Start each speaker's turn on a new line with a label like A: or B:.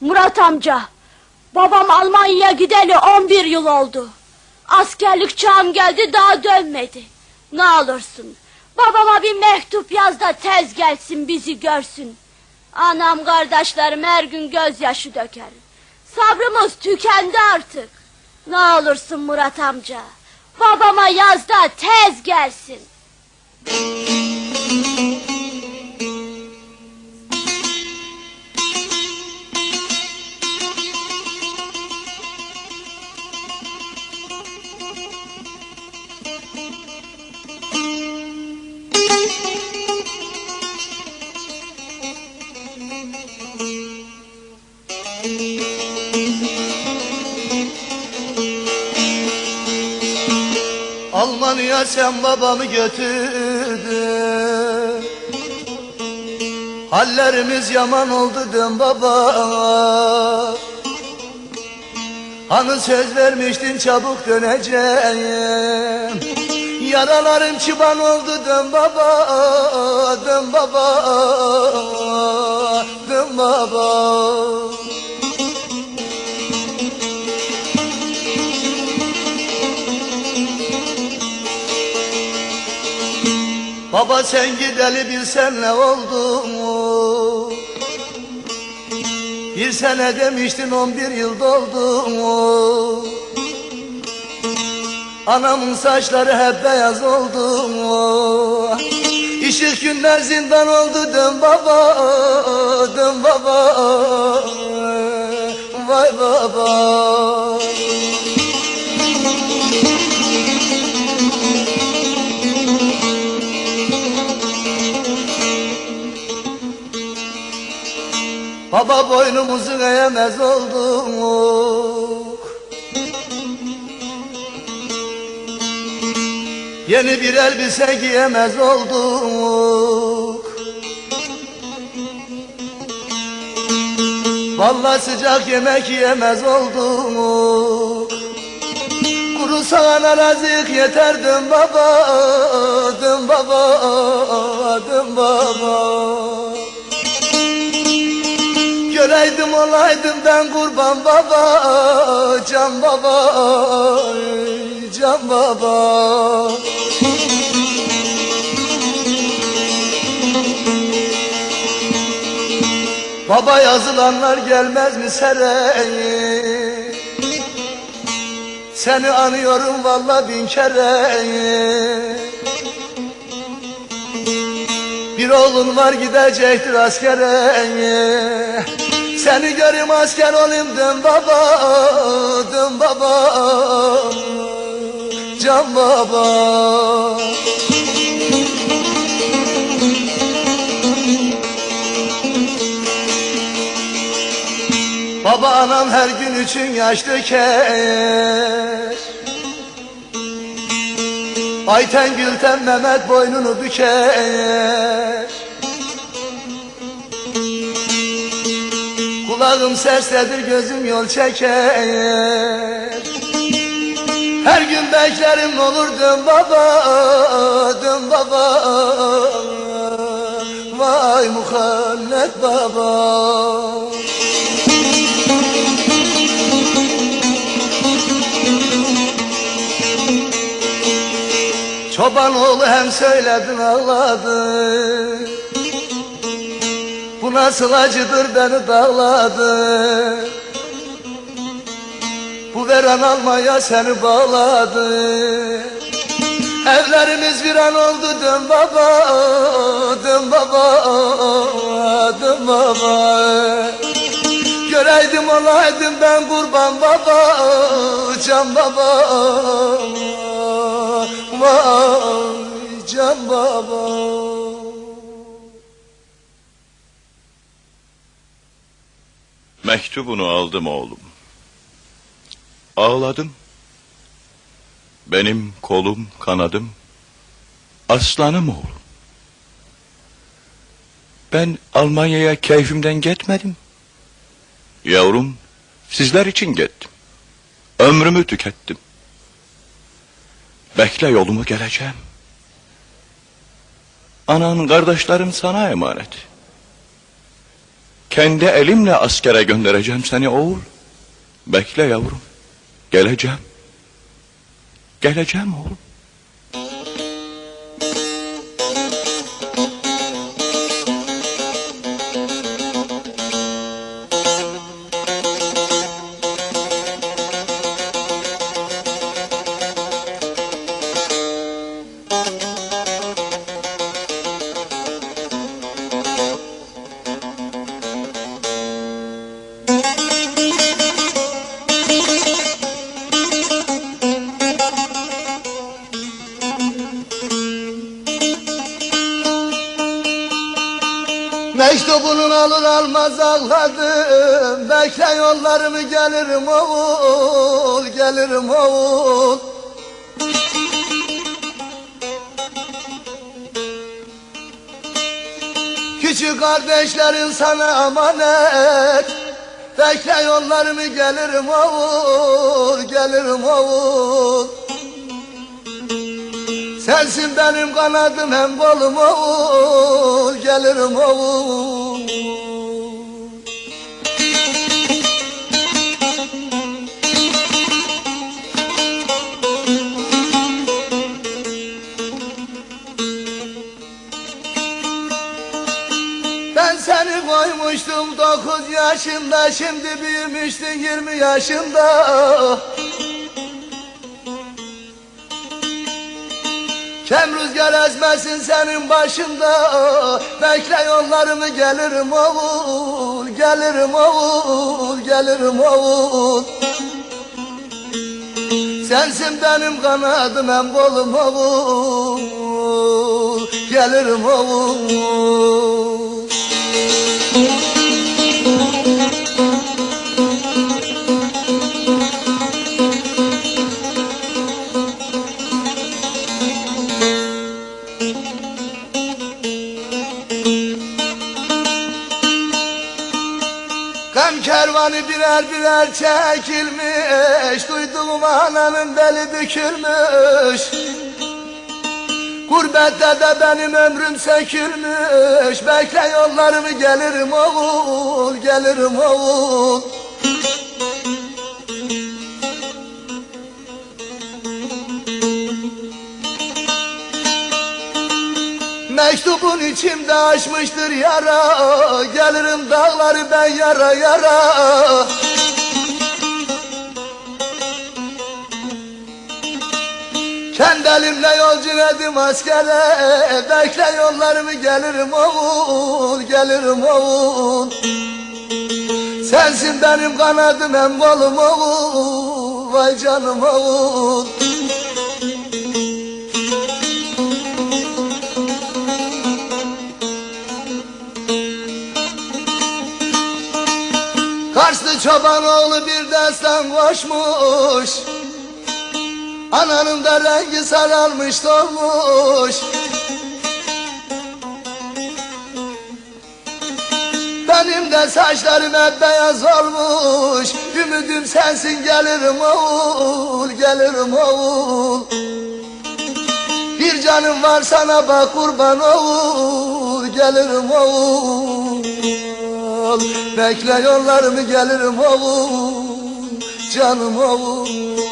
A: Murat amca, babam Almanya'ya gideli 11 yıl oldu. Askerlik çağım geldi daha dönmedi. Ne olursun, babama bir mektup yaz da tez gelsin bizi görsün. Anam kardeşlerim her gün gözyaşı döker. Sabrımız tükendi artık. Ne olursun Murat amca, babama yaz da tez gelsin.
B: Almanya sen babamı götürdün Hallerimiz yaman oldu dön baba. Hani söz vermiştin çabuk döneceğim. Yaralarım çıban oldu dön baba Dön baba Dön baba Baba sen gideli bilsen ne oldu mu? Bir sene demiştin on bir yıl doldu mu? Anamın saçları hep beyaz oldu mu? Işık günler zindan oldu dön baba, dön baba, vay baba. Baba boynumuzu eğemez olduk. Yeni bir elbise giyemez olduk. Vallahi sıcak yemek yiyemez olduk. Kuru sana razık yeter dön baba Dön baba Dön baba Göreydim olaydım ben kurban baba Can baba Can baba. Baba yazılanlar gelmez mi sereye Seni anıyorum valla bin kere. Bir oğlun var gidecektir askere Seni görüm asker olayım dön baba Dön baba. Can baba. Baba anam her gün için yaş döker Ayten Gülten Mehmet boynunu büker Kulağım sesledir gözüm yol çeker. Her gün beklerim olur dön baba Dön baba. Vay muhallet baba. Çoban oğlu hem söyledin ağladı Nasıl acıdır beni dağladı Bu veren almaya seni bağladı. Evlerimiz bir an oldu dön baba Dön baba Dön baba. Göreydim olaydım ben kurban baba Can baba. Vay can baba
C: Mektubunu aldım oğlum. Ağladım. Benim kolum, kanadım, aslanım oğlum. Ben Almanya'ya keyfimden gitmedim. Yavrum, sizler için gittim. Ömrümü tükettim. Bekle yolumu geleceğim. Anan, kardeşlerim sana emanet. Kendi elimle askere göndereceğim seni oğul. Bekle yavrum. Geleceğim. Geleceğim oğlum.
B: Mektubunun alır almaz ağladım. Bekle yollarımı gelirim oğul Gelirim oğul Küçük kardeşlerin sana emanet. Bekle yollarımı gelirim oğul Gelirim oğul Sensin benim kanadım hem kolum oğul Gelirim oğul. Ben seni koymuştum dokuz yaşında Şimdi büyümüştün yirmi yaşında Kem rüzgar ezmesin senin başında. Bekle yollarımı gelirim oğul Gelirim oğul Gelirim oğul. Sensin benim kanadım hem kolum oğul Gelirim oğul Gam kervanı birer birer çekilmiş Duyduğum ananın beli bükülmüş. Gurbette de benim ömrüm sökülmüş Bekle yollarımı gelirim oğul Gelirim oğul Mektubun içimde açmıştır yara. Gelirim dağları ben yara yara. Kendi elimle yolcu edim askere. Bekle yollarımı gelirim oğul Gelirim oğul Sensin benim kanadım hem kolum oğul Vay canım oğul Karslı çoban oğlu bir destan koşmuş. Ananın da rengi sararmış dolmuş. Benim de saçlarım hep beyaz olmuş. Ümidim sensin gelirim oğul Gelirim oğul. Bir canım var sana bak kurban oğul Gelirim oğul Bekle yollarımı gelirim oğul Canım oğul